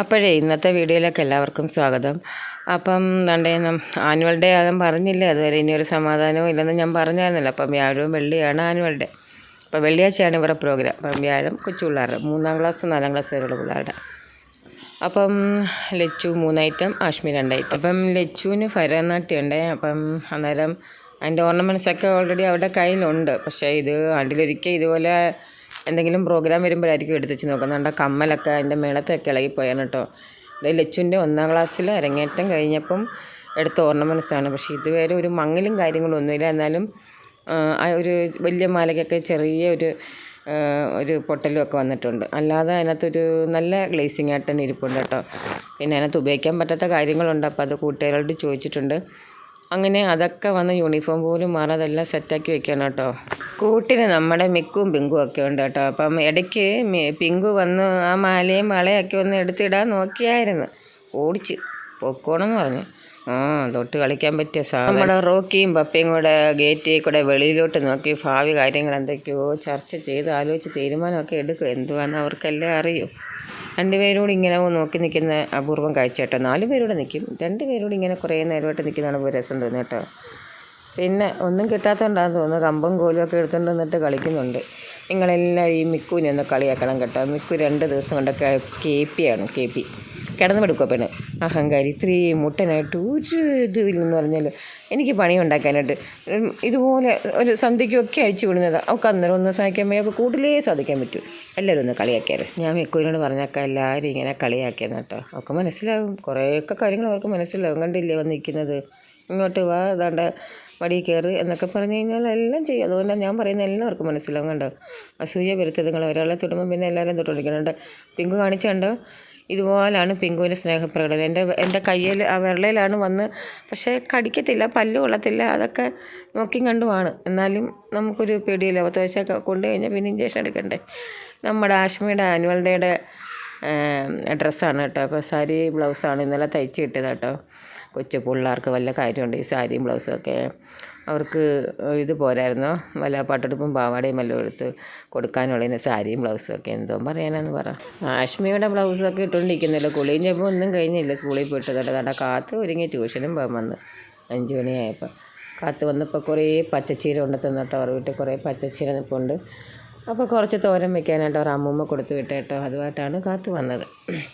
അപ്പോഴേ ഇന്നത്തെ വീഡിയോയിലേക്ക് എല്ലാവർക്കും സ്വാഗതം. അപ്പം നണ്ടേ ആനുവൽ ഡേ ഞാൻ പറഞ്ഞില്ലേ? അതുവരെ ഇനി ഒരു സമാധാനവും ഇല്ലെന്ന് ഞാൻ പറഞ്ഞായിരുന്നല്ലോ. അപ്പം വ്യാഴവും വെള്ളിയാണ് ആനുവൽ ഡേ. അപ്പം വെള്ളിയാഴ്ചയാണ് ഇവരുടെ പ്രോഗ്രാം. അപ്പം വ്യാഴം കൊച്ചു പിള്ളേരുടെ മൂന്നാം ക്ലാസ് നാലാം ക്ലാസ് വരെയുള്ള പിള്ളേരുടെ. അപ്പം ലച്ചു മൂന്ന് ഐറ്റം ആഷ്മി രണ്ട് ഐറ്റം. അപ്പം ലച്ചുവിന് ഉണ്ട് അപ്പം അന്നേരം അതിന്റെ ഓർണമെന്റ്സൊക്കെ ഓൾറെഡി അവരുടെ കയ്യിലുണ്ട്. പക്ഷേ ഇത് ആണ്ടിലൊരിക്കൽ ഇതുപോലെ എന്തെങ്കിലും പ്രോഗ്രാം വരുമ്പോഴായിരിക്കും എടുത്ത് വെച്ച് നോക്കുന്നുണ്ട് കമ്മലൊക്കെ അതിന്റെ മേളത്തൊക്കെ ഇളകിപ്പോയാണ് കേട്ടോ ഇത് ലച്ചുവിന്റെ ഒന്നാം ക്ലാസ്സിൽ അരങ്ങേറ്റം കഴിഞ്ഞപ്പം എടുത്ത ഓർണമെൻസാണ് പക്ഷേ ഇതുവരെ ഒരു മങ്ങലും കാര്യങ്ങളും ഒന്നുമില്ല. എന്നാലും ഒരു വലിയ മാലയ്ക്കൊക്കെ ചെറിയ ഒരു ഒരു പൊട്ടലും ഒക്കെ വന്നിട്ടുണ്ട്. അല്ലാതെ അതിനകത്തൊരു നല്ല ഗ്ലേസിങ് ആയിട്ട് തന്നെ ഇരിപ്പുണ്ട് കേട്ടോ പിന്നെ അതിനകത്ത് ഉപയോഗിക്കാൻ പറ്റാത്ത കാര്യങ്ങളുണ്ട്. അപ്പോൾ അത് കൂട്ടുകാരോട് ചോദിച്ചിട്ടുണ്ട്. അങ്ങനെ അതൊക്കെ വന്ന് യൂണിഫോം പോലും മാറി എല്ലാം സെറ്റാക്കി വെക്കണം കേട്ടോ. കൂട്ടിന് നമ്മുടെ മിക്കും പിങ്കും ഒക്കെ ഉണ്ട് കേട്ടോ. അപ്പം ഇടയ്ക്ക് പിങ്കു വന്ന് ആ മാലയും വളയൊക്കെ ഒന്ന് എടുത്തിടാൻ നോക്കിയായിരുന്നു. ഓടിച്ച്. പൊക്കോണെന്ന് പറഞ്ഞു. ആ തൊട്ട് കളിക്കാൻ പറ്റിയ സാ നമ്മുടെ റോക്കിയും പപ്പയും കൂടെ ഗേറ്റിൽ കൂടെ വെളിയിലോട്ട് നോക്കി ഭാവി കാര്യങ്ങൾ എന്തൊക്കെയോ ചർച്ച ചെയ്ത് ആലോചിച്ച് തീരുമാനമൊക്കെ എടുക്കും. എന്തുവാന്ന് അവർക്കെല്ലാം അറിയും. രണ്ടുപേരോട് ഇങ്ങനെ നോക്കി നിൽക്കുന്ന അപൂർവം കാഴ്ച കേട്ടോ. നാല് പേരോട് നിൽക്കും. രണ്ട് പേരോട് ഇങ്ങനെ കുറേ നേരമായിട്ട് നിൽക്കുന്നതാണ് രസം തോന്നുന്നത് കേട്ടോ. പിന്നെ ഒന്നും കിട്ടാത്തതുകൊണ്ടാണ് തോന്നുന്നു കമ്പും കോലും ഒക്കെ എടുത്തുകൊണ്ട് വന്നിട്ട് കളിക്കുന്നുണ്ട്. നിങ്ങളെല്ലാവരും ഈ മിക്കുവിനെ ഒന്ന് കളിയാക്കണം കേട്ടോ. മിക്കു രണ്ട് ദിവസം കൊണ്ടൊക്കെ കെ പി ആണ് കെ പി. കിടന്നു പെടുക്കുക പെണ്ണ്. അഹങ്കാരി ഇത്രയും മുട്ടനായിട്ട് ഒരു ഇതില്ലെന്ന് പറഞ്ഞാൽ എനിക്ക് പണി ഉണ്ടാക്കാനായിട്ട് ഇതുപോലെ ഒരു സന്ധ്യയ്ക്കൊക്കെ അഴിച്ചു വിടുന്നതാണ് ഒക്കെ അന്നേരം ഒന്ന് സഹായിക്കാൻ വയ്യ. അപ്പോൾ കൂടുതലേ സാധിക്കാൻ പറ്റൂ. എല്ലാവരും ഒന്ന് കളിയാക്കിയാൽ ഞാൻ മിക്കുവിനോട് പറഞ്ഞേക്കാം എല്ലാവരും ഇങ്ങനെ കളിയാക്കിയെന്ന് കേട്ടോ. ഒക്കെ മനസ്സിലാവും. കുറേയൊക്കെ കാര്യങ്ങൾ അവർക്ക് മനസ്സിലാവും. കണ്ടില്ലേ വന്നിരിക്കുന്നത് ഇങ്ങോട്ട് വാ അതാണ്ട് മടി കയറി എന്നൊക്കെ പറഞ്ഞു കഴിഞ്ഞാൽ എല്ലാം ചെയ്യും. അതുകൊണ്ട് ഞാൻ പറയുന്ന എല്ലാവർക്കും മനസ്സിലാവും കണ്ടോ? അസൂയ വരുത്തത് നിങ്ങൾ ഒരാളെ തൊടുമ്പോൾ പിന്നെ എല്ലാവരും തൊട്ടുകൊണ്ടിരിക്കുന്നുണ്ട് പിങ്കു കാണിച്ചുണ്ടോ ഇതുപോലാണ് പിങ്കുവിന്റെ സ്നേഹപ്രകടനം. എന്റെ എന്റെ കയ്യിൽ ആ വിരളയിലാണ് വന്ന് പക്ഷേ കടിക്കത്തില്ല പല്ല് കൊള്ളത്തില്ല അതൊക്കെ നോക്കിയും കണ്ടുമാണ്. എന്നാലും നമുക്കൊരു പേടിയില്ല പത്ത് വയസ്സൊക്കെ കൊണ്ടു കഴിഞ്ഞാൽ പിന്നെ ഇഞ്ചക്ഷൻ എടുക്കണ്ടേ? നമ്മുടെ ആഷ്മിയുടെ ആനുവൽ ഡേയുടെ ഡ്രസ്സാണ് കേട്ടോ. അപ്പോൾ സാരി ബ്ലൗസാണ് ഇന്നലെ തയ്ച്ച് കിട്ടിയത് കേട്ടോ. കൊച്ചു പിള്ളേർക്ക് വല്ല കാര്യമുണ്ട് ഈ സാരിയും ബ്ലൗസും ഒക്കെ. അവർക്ക് ഇത് പോരായിരുന്നോ. വല്ല പട്ടെടുപ്പും പാവാടയും വല്ലതും എടുത്ത് കൊടുക്കാനുള്ളതിന് സാരിയും ബ്ലൗസും ഒക്കെ എന്തോ പറയാനാന്ന് പറ. ആഷ്മിയുടെ ബ്ലൗസൊക്കെ ഇട്ടുകൊണ്ടിരിക്കുന്നില്ല. കുളിയും ചെമ്പും ഒന്നും കഴിഞ്ഞില്ല സ്കൂളിൽ പോയിട്ട്. കേട്ടോ കണ്ട കാത്ത് ഒരുങ്ങി ട്യൂഷനും പോകാൻ വന്ന്. അഞ്ച് മണിയായപ്പോൾ കാത്ത് വന്നപ്പോൾ കുറേ പച്ചച്ചീര കൊണ്ടു തന്നിട്ടോ അവർ വീട്ടിൽ കുറേ പച്ചച്ചീര നിൽപ്പുണ്ട് അപ്പോൾ കുറച്ച് തോരൻ വെക്കാനായിട്ട് അവർ അമ്മൂമ്മ കൊടുത്തു വിട്ട കേട്ടോ അതുമായിട്ടാണ് കാത്തു വന്നത്.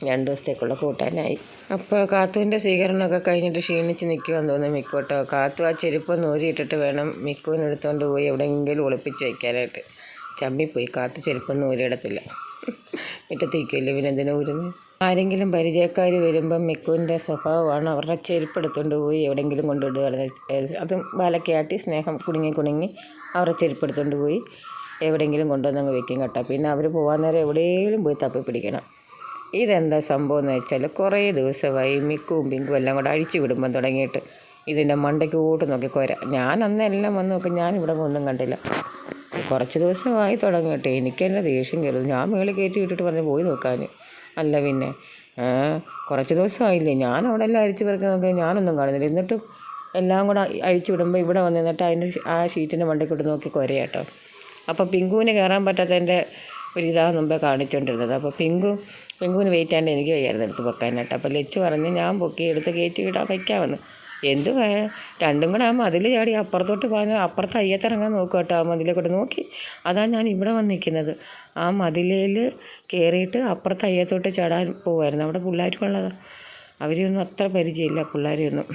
രണ്ട് ദിവസത്തേക്കുള്ള കൂട്ടാനായി. അപ്പോൾ കാത്തുവിന്റെ സ്വീകരണമൊക്കെ കഴിഞ്ഞിട്ട് ക്ഷീണിച്ച് നിൽക്കുമെന്ന് തോന്നുന്നു മിക്കോട്ടോ. കാത്തു ആ ചെരുപ്പ് നൂരിയിട്ടിട്ട് വേണം മിക്കുവിനെടുത്തുകൊണ്ട് പോയി എവിടെയെങ്കിലും ഒളിപ്പിച്ച് വയ്ക്കാനായിട്ട് ചമ്മിപ്പോയി. കാത്തു ചെരുപ്പൊന്നും ഊരിയിടത്തില്ല. മുറ്റത്തേക്കില്ല പിന്നെ എന്തിനു ഊരുന്ന്? ആരെങ്കിലും പരിചയക്കാർ വരുമ്പം മിക്കുവിന്റെ സ്വഭാവമാണ് അവരുടെ ചെരുപ്പ് എടുത്തുകൊണ്ട് പോയി എവിടെയെങ്കിലും കൊണ്ടുവിടുക. അതും ബാലക്കയാട്ടി സ്നേഹം കുടുങ്ങി കുടുങ്ങി അവരുടെ ചെരുപ്പ് എടുത്തുകൊണ്ട് പോയി. എവിടെയെങ്കിലും കൊണ്ടുവന്നങ്ങ് വെക്കും കേട്ടോ. പിന്നെ അവർ പോകാൻ നേരം എവിടെയെങ്കിലും പോയി തപ്പി പിടിക്കണം ഇതെന്താ സംഭവം എന്ന് വെച്ചാൽ കുറേ ദിവസമായി മിക്കും പിങ്കും എല്ലാം കൂടെ അഴിച്ചു വിടുമ്പം തുടങ്ങിയിട്ട് ഇതിന്റെ മണ്ടയ്ക്ക് കൂട്ട് നോക്കി കൊര. ഞാൻ അന്ന് എല്ലാം വന്ന് നോക്കി ഞാൻ ഇവിടെ ഒന്നും കണ്ടില്ല. കുറച്ച് ദിവസമായി തുടങ്ങിയിട്ട് എനിക്ക് ദേഷ്യം കയറും. ഞാൻ മേളിൽ കയറ്റി വിട്ടിട്ട് പറഞ്ഞ് പോയി നോക്കാൻ അല്ല പിന്നെ കുറച്ച് ദിവസമായില്ലേ. ഞാൻ അവിടെ എല്ലാം അരിച്ചു പെറുക്കി നോക്കി ഞാനൊന്നും കാണുന്നില്ല. എന്നിട്ടും എല്ലാം കൂടെ അഴിച്ചു വിടുമ്പോൾ ഇവിടെ വന്ന് നിന്നിട്ട് അതിന്റെ ആ ഷീറ്റിന്റെ മണ്ടയ്ക്ക് ഇട്ട് നോക്കി കൊരയാട്ടോ. അപ്പോൾ പിങ്കുവിന് കയറാൻ പറ്റാത്തതിന്റെ ഒരു ഇതാണ് മുമ്പേ കാണിച്ചുകൊണ്ടിരുന്നത് അപ്പോൾ പിങ്കു പിങ്കുവിന് വെയിറ്റ് ആണ്ട് എനിക്ക് വയ്യായിരുന്നു എടുത്ത് പൊക്കാനായിട്ട്. അപ്പോൾ ലച്ച് പറഞ്ഞ് ഞാൻ പൊക്കി എടുത്ത് കയറ്റി വിടാൻ വയ്ക്കാമെന്ന്. എന്ത് രണ്ടും കൂടെ ആ മതിൽ ചാടി അപ്പുറത്തോട്ട് പോകാൻ അപ്പുറത്ത് അയ്യത്തിറങ്ങാൻ നോക്കുക കേട്ടോ ആ മതിലേക്കൂടെ നോക്കി. അതാണ് ഞാൻ ഇവിടെ വന്ന് നിൽക്കുന്നത് ആ മതിലേൽ കയറിയിട്ട് അപ്പുറത്ത് അയ്യത്തോട്ട് ചാടാൻ പോകുമായിരുന്നു അവിടെ പിള്ളേർക്കുള്ളതാണ് അവരെയൊന്നും അത്ര പരിചയമില്ല പിള്ളേരെയൊന്നും.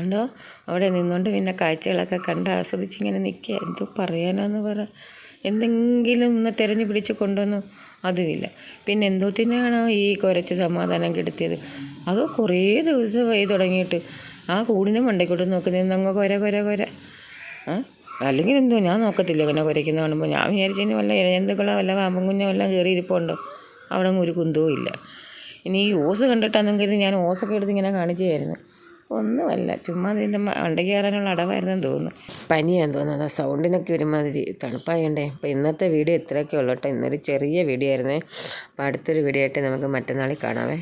ഉണ്ടോ അവിടെ നിന്നുകൊണ്ട് പിന്നെ കാഴ്ചകളൊക്കെ കണ്ട് ആസ്വദിച്ച് ഇങ്ങനെ നിൽക്കുക എന്തോ പറയാനാന്ന് പറ. എന്തെങ്കിലും ഒന്ന് തിരഞ്ഞു പിടിച്ച് കൊണ്ടുവന്നു. അതുമില്ല. പിന്നെ എന്തോത്തിനാണോ ഈ കുരച്ച് സമാധാനം കെടുത്തിയത്? അത് കുറേ ദിവസമായി തുടങ്ങിയിട്ട്. ആ കൂടിനെ മണ്ടയ്ക്കോട്ട് നോക്കുന്നത് അങ്ങ് കൊര കൊര കൊര. അല്ലെങ്കിൽ എന്തോ? ഞാൻ നോക്കത്തില്ല ഇങ്ങനെ കുരയ്ക്കുന്ന കാണുമ്പോൾ. ഞാൻ വിചാരിച്ചതിന് വല്ല ഇഴജന്തുക്കളോ വല്ല പാമ്പും കുഞ്ഞോ വല്ലതും കയറി ഇരിപ്പുണ്ടോ അവിടെ അങ്ങ് ഒരു കുന്തവും ഇല്ല ഇനി ഈ ഓസ് കണ്ടിട്ടാണെന്നും കരുതി ഞാൻ ഓസൊക്കെ എടുത്ത് ഇങ്ങനെ കാണിച്ചായിരുന്നു ഒന്നുമല്ല ചുമ്മാ ഇതിന്റെ മണ്ടയ്ക്ക് കയറാനുള്ള അടവായിരുന്നെന്ന് തോന്നുന്നു. പനിയാന്ന് തോന്നുന്നത് അതാ സൗണ്ടിനൊക്കെ ഒരുമാതിരി തണുപ്പായണ്ടേ. അപ്പോൾ ഇന്നത്തെ വീഡിയോ ഇത്രയൊക്കെ ഉള്ളൂ കേട്ടോ. ഇന്നൊരു ചെറിയ വീഡിയോ ആയിരുന്നേ. അപ്പോൾ അടുത്തൊരു വീഡിയോ ആയിട്ട് നമുക്ക് മറ്റന്നാളിൽ കാണാവേ.